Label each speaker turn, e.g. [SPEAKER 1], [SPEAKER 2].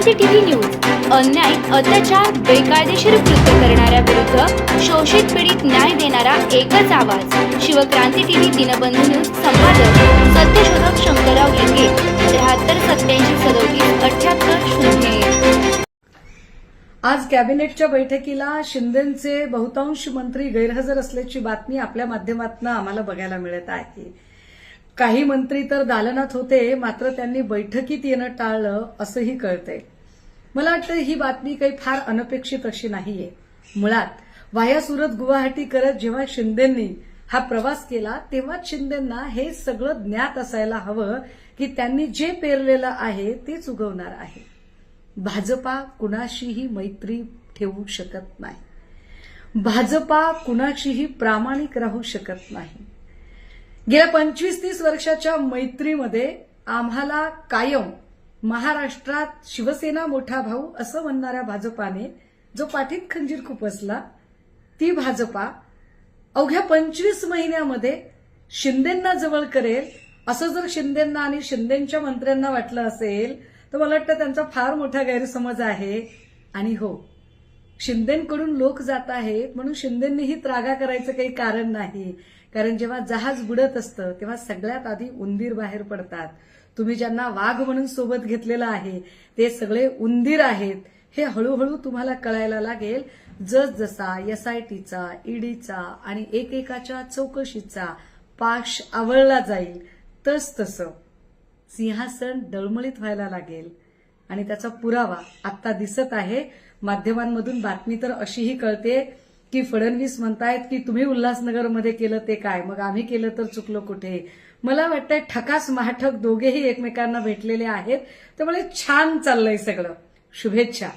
[SPEAKER 1] क्रांती TV news. अन्याय अत्याचार बेकायदेशीर कृत्य करणाऱ्या विरुद्ध शोषित पीडित न्याय देणारा एकच आवाज. शिवक्रांती टीव्ही दिनबंधू न्यूज संपादक सत्यशोधक शंकरराव लिंगे त्र्याहत्तर सत्याऐंशी सदोतीस अठ्याहत्तर शून्य
[SPEAKER 2] आज कॅबिनेटच्या बैठकीला शिंदेचे बहुतांश मंत्री गैरहजर असल्याची बातमी आपल्या माध्यमातून आम्हाला बघायला मिळत आहे. काही मंत्री तर दालनात होते मात्र त्यांनी बैठकीत येणं टाळलं असंही कळतंय. मला वाटतं ही बातमी काही फार अनपेक्षित अशी नाहीये. मुळात वाया सुरत गुवाहाटी करत जेव्हा शिंदेंनी हा प्रवास केला तेव्हाच शिंदेंना हे सगळं ज्ञात असायला हवं की त्यांनी जे पेरलेलं आहे तेच उगवणार आहे. भाजपा कुणाशीही मैत्री ठेवू शकत नाही. भाजपा कुणाशीही प्रामाणिक राहू शकत नाही. गेल्या पंचवीस तीस वर्षाच्या मैत्रीमध्ये आम्हाला कायम महाराष्ट्रात शिवसेना मोठा भाऊ असं म्हणणाऱ्या भाजपाने जो पाठीत खंजीर खुपसला ती भाजपा अवघ्या पंचवीस महिन्यामध्ये शिंदेंना जवळ करेल. असं जर शिंदेंना आणि शिंदेंच्या मंत्र्यांना वाटलं असेल तर मला वाटतं त्यांचा फार मोठा गैरसमज आहे. आणि हो शिंदेकडून लोक जात आहेत म्हणून शिंदेंनीही त्रागा करायचं काही कारण नाही. कारण जेव्हा जहाज बुडत असतं तेव्हा सगळ्यात आधी उंदीर बाहेर पडतात. तुम्ही ज्यांना वाघ म्हणून सोबत घेतलेलं आहे ते सगळे उंदीर आहेत. हे हळूहळू तुम्हाला कळायला लागेल जस जसा एसआयटीचा ईडीचा आणि एकेकाच्या चौकशीचा पाश आवळला जाईल तस तसं सिंहासन डळमळीत व्हायला लागेल. आणि त्याचा पुरावा आता दिसत आहे. माध्यमांमधून बातमी तर अशीही कळते की फडणवीस म्हणतायत की तुम्ही उल्हासनगरमध्ये केलं ते काय? मग आम्ही केलं तर चुकलो कुठे? मला वाटतंय ठकास महाठक दोघेही एकमेकांना भेटलेले आहेत. त्यामुळे छान चाललंय सगळं. शुभेच्छा.